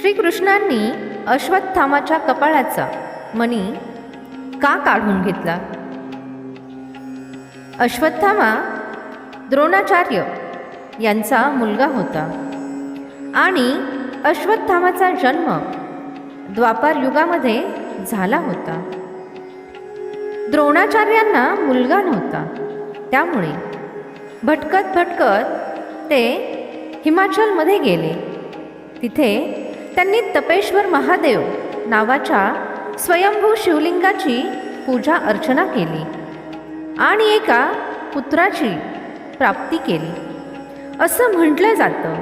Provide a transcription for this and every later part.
श्रीकृष्णांनी अश्वत्थामाच्या कपाळाचा मणी का काढून घेतला? अश्वत्थामा द्रोणाचार्य यांचा मुलगा होता. आणि अश्वत्थामाचा जन्म द्वापार युगामध्ये झाला होता. द्रोणाचार्यांना मुलगा नव्हता. त्यामुळे भटकत भटकत ते हिमाचलमध्ये गेले. तिथे त्यांनी तपेश्वर महादेव नावाच्या स्वयंभू शिवलिंगाची पूजा अर्चना केली आणि एका पुत्राची प्राप्ती केली. असं म्हटलं जातं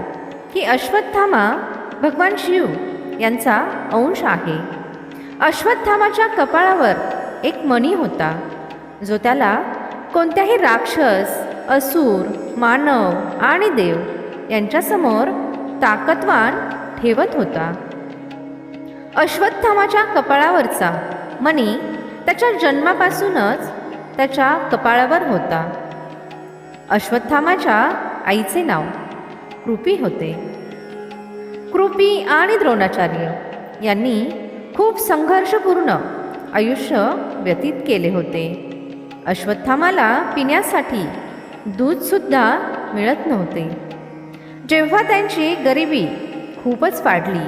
की अश्वत्थामा भगवान शिव यांचा अंश आहे. अश्वत्थामाच्या कपाळावर एक मणी होता जो त्याला कोणत्याही राक्षस असुर मानव आणि देव यांच्यासमोर ताकदवान ठेवत होता. अश्वत्थामाच्या कपाळावरचा मणी त्याच्या जन्मापासूनच त्याच्या कपाळावर होता. अश्वत्थामाच्या आईचे नाव कृपी होते. कृपी आणि द्रोणाचार्य यांनी खूप संघर्षपूर्ण आयुष्य व्यतीत केले होते. अश्वत्थामाला पिण्यासाठी दूधसुद्धा मिळत नव्हते. जेव्हा त्यांची गरिबी खूपच वाढली.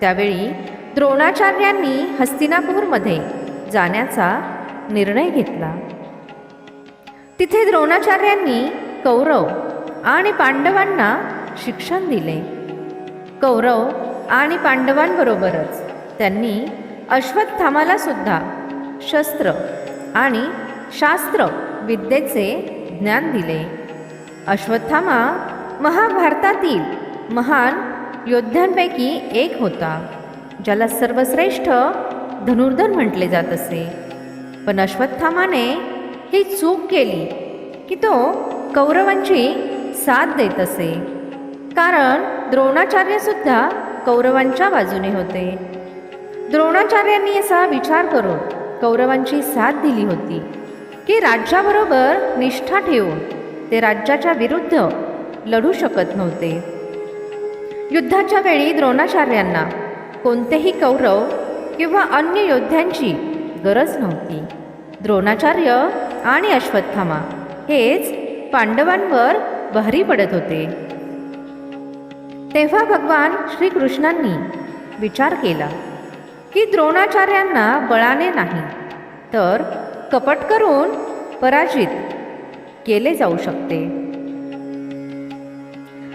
त्यावेळी द्रोणाचार्यांनी हस्तिनापूरमध्ये जाण्याचा निर्णय घेतला. तिथे द्रोणाचार्यांनी कौरव आणि पांडवांना शिक्षण दिले. कौरव आणि पांडवांबरोबरच त्यांनी अश्वत्थामाला सुद्धा शस्त्र आणि शास्त्र विद्येचे ज्ञान दिले. अश्वत्थामा महाभारतातील महान योद्ध्यांपैकी एक होता ज्याला सर्वश्रेष्ठ धनुर्धर म्हटले जात असे. पण अश्वत्थामाने ही चूक केली की तो कौरवांची साथ देत असे. कारण द्रोणाचार्यसुद्धा कौरवांच्या बाजूने होते. द्रोणाचार्यांनी असा विचार करून कौरवांची साथ दिली होती की राज्याबरोबर निष्ठा ठेवून ते राज्याच्या विरुद्ध लढू शकत नव्हते. युद्धाच्या वेळी द्रोणाचार्यांना कोणतेही कौरव किंवा अन्य योद्ध्यांची गरज नव्हती. द्रोणाचार्य आणि अश्वत्थामा हेच पांडवांवर बहरी पडत होते. तेव्हा भगवान श्रीकृष्णांनी विचार केला की द्रोणाचार्यांना बळाने नाही तर कपट करून पराजित केले जाऊ शकते.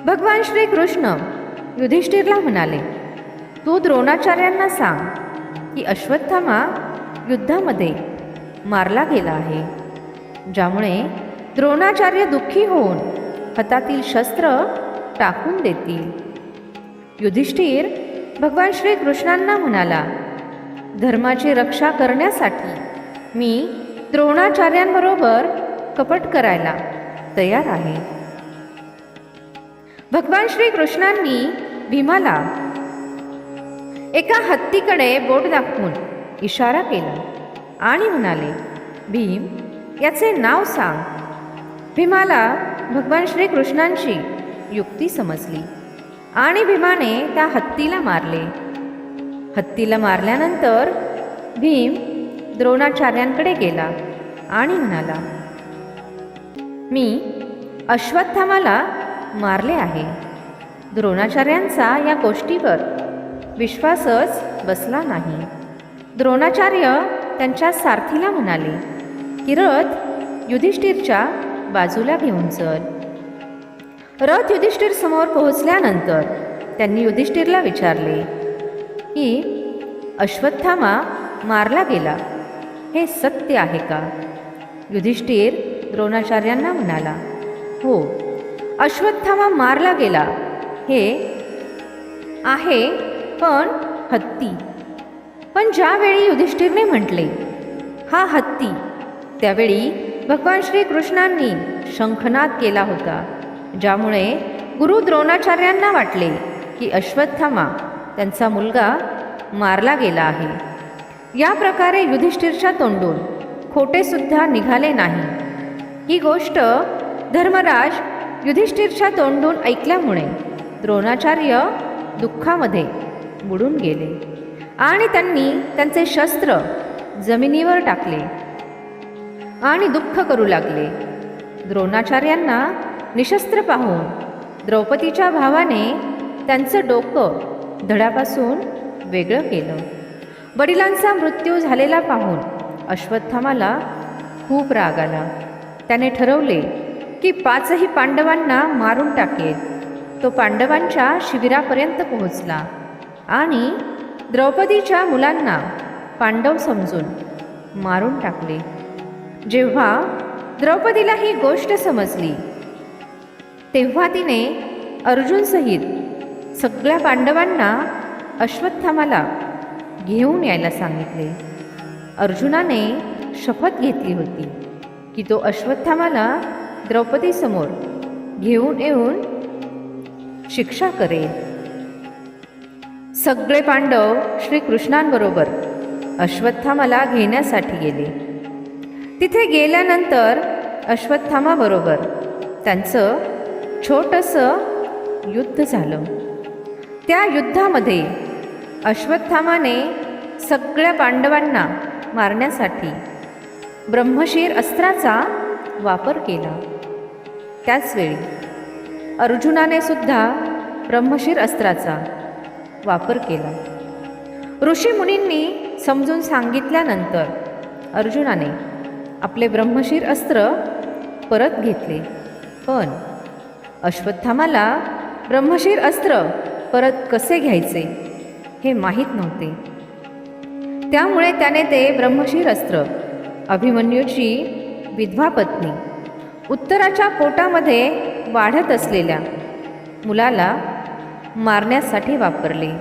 भगवान श्रीकृष्ण युधिष्ठिरला म्हणाले तू द्रोणाचार्यांना सांग की अश्वत्थामा युद्धामध्ये मारला गेला आहे ज्यामुळे द्रोणाचार्य दुःखी होऊन हातातील शस्त्र टाकून देतील. युधिष्ठिर भगवान श्रीकृष्णांना म्हणाला धर्माची रक्षा करण्यासाठी मी द्रोणाचार्यांबरोबर कपट करायला तयार आहे. भगवान श्रीकृष्णांनी भीमाला. एका हत्तीकडे बोट दाखवून इशारा केला आणि म्हणाले भीम याचे नाव सांग. भीमाला भगवान श्रीकृष्णांची युक्ती समजली आणि भीमाने त्या हत्तीला मारले. हत्तीला मारल्यानंतर भीम द्रोणाचार्यांकडे गेला आणि म्हणाला मी अश्वत्थामाला मारले आहे. द्रोणाचार्यांचा या गोष्टीवर विश्वासच बसला नाही. द्रोणाचार्य त्यांच्या सारथीला म्हणाले की रथ युधिष्ठिरच्या बाजूला घेऊन चल. रथ युधिष्ठिर समोर पोहोचल्यानंतर त्यांनी युधिष्ठिरला विचारले की अश्वत्थामा मारला गेला हे सत्य आहे का? युधिष्ठिर द्रोणाचार्यांना म्हणाला हो अश्वत्थामा मारला गेला हे आहे पण हत्ती. पण ज्यावेळी युधिष्ठिरने म्हटले हा हत्ती त्यावेळी भगवान श्रीकृष्णांनी शंखनाद केला होता ज्यामुळे गुरु द्रोणाचार्यांना वाटले की अश्वत्थामा त्यांचा मुलगा मारला गेला आहे. या प्रकारे युधिष्ठिरच्या तोंडून खोटेसुद्धा निघाले नाही. ही गोष्ट धर्मराज युधिष्ठिरच्या तोंडून ऐकल्यामुळे द्रोणाचार्य दुःखामध्ये बुडून गेले. आणि त्यांनी त्यांचे शस्त्र जमिनीवर टाकले आणि दुःख करू लागले. द्रोणाचार्यांना निशस्त्र पाहून द्रौपदीच्या भावाने त्यांचं डोकं धडापासून वेगळं केलं. वडिलांचा मृत्यू झालेला पाहून अश्वत्थामाला खूप राग आला. त्याने ठरवले की पाचही पांडवांना मारून टाकेल. तो पांडवांच्या शिबिरापर्यंत पोहोचला. आणि द्रौपदीच्या मुलांना पांडव समजून मारून टाकले. जेव्हा द्रौपदीला ही गोष्ट समजली तेव्हा तिने अर्जुनसहित सगळ्या पांडवांना अश्वत्थामाला घेऊन यायला सांगितले. अर्जुनाने शपथ घेतली होती की तो अश्वत्थामाला द्रौपदीसमोर घेऊन येऊन शिक्षा करेल सगळे पांडव श्रीकृष्णांबरोबर अश्वत्थामाला घेण्यासाठी गेले. तिथे गेल्यानंतर अश्वत्थामाबरोबर त्यांचं छोटंसं युद्ध झालं. त्या युद्धामध्ये अश्वत्थामाने सगळ्या पांडवांना मारण्यासाठी ब्रह्मशीर अस्त्राचा वापर केला. त्याचवेळी अर्जुनाने सुद्धा ब्रह्मशीर अस्त्राचा वापर केला. ऋषीमुनींनी समजून सांगितल्यानंतर अर्जुनाने आपले ब्रह्मशीर अस्त्र परत घेतले. पण अश्वत्थामाला ब्रह्मशीर अस्त्र परत कसे घ्यायचे हे माहीत नव्हते. त्यामुळे त्याने ते ब्रह्मशीर अस्त्र अभिमन्यूची विधवा पत्नी उत्तराच्या पोटामध्ये वाढत असलेल्या मुलाला मारण्यासाठी वापरले.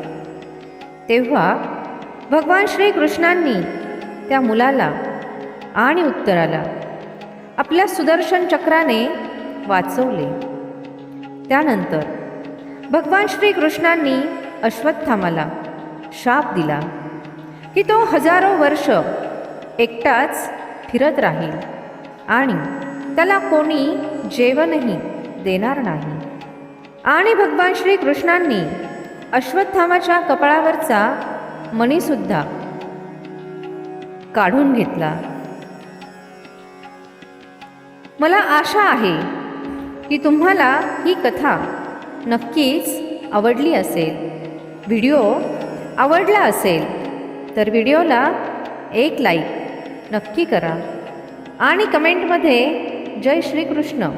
तेव्हा भगवान श्रीकृष्णांनी त्या मुलाला आणि उत्तराला आपल्या सुदर्शन चक्राने वाचवले. त्यानंतर भगवान श्रीकृष्णांनी अश्वत्थामाला शाप दिला की तो हजारो वर्ष एकटाच फिरत राहील आणि त्याला कोणी जेवणही देणार नाही. आणि भगवान श्रीकृष्णांनी अश्वत्थामाच्या कपाळावरचा मणीसुद्धा काढून घेतला. मला आशा आहे की तुम्हाला ही कथा नक्कीच आवडली असेल. व्हिडिओ आवडला असेल तर व्हिडिओला एक लाईक नक्की करा. आणि कमेंटमध्ये जय श्रीकृष्ण.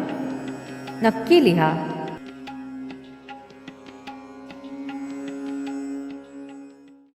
नक्की लिहा.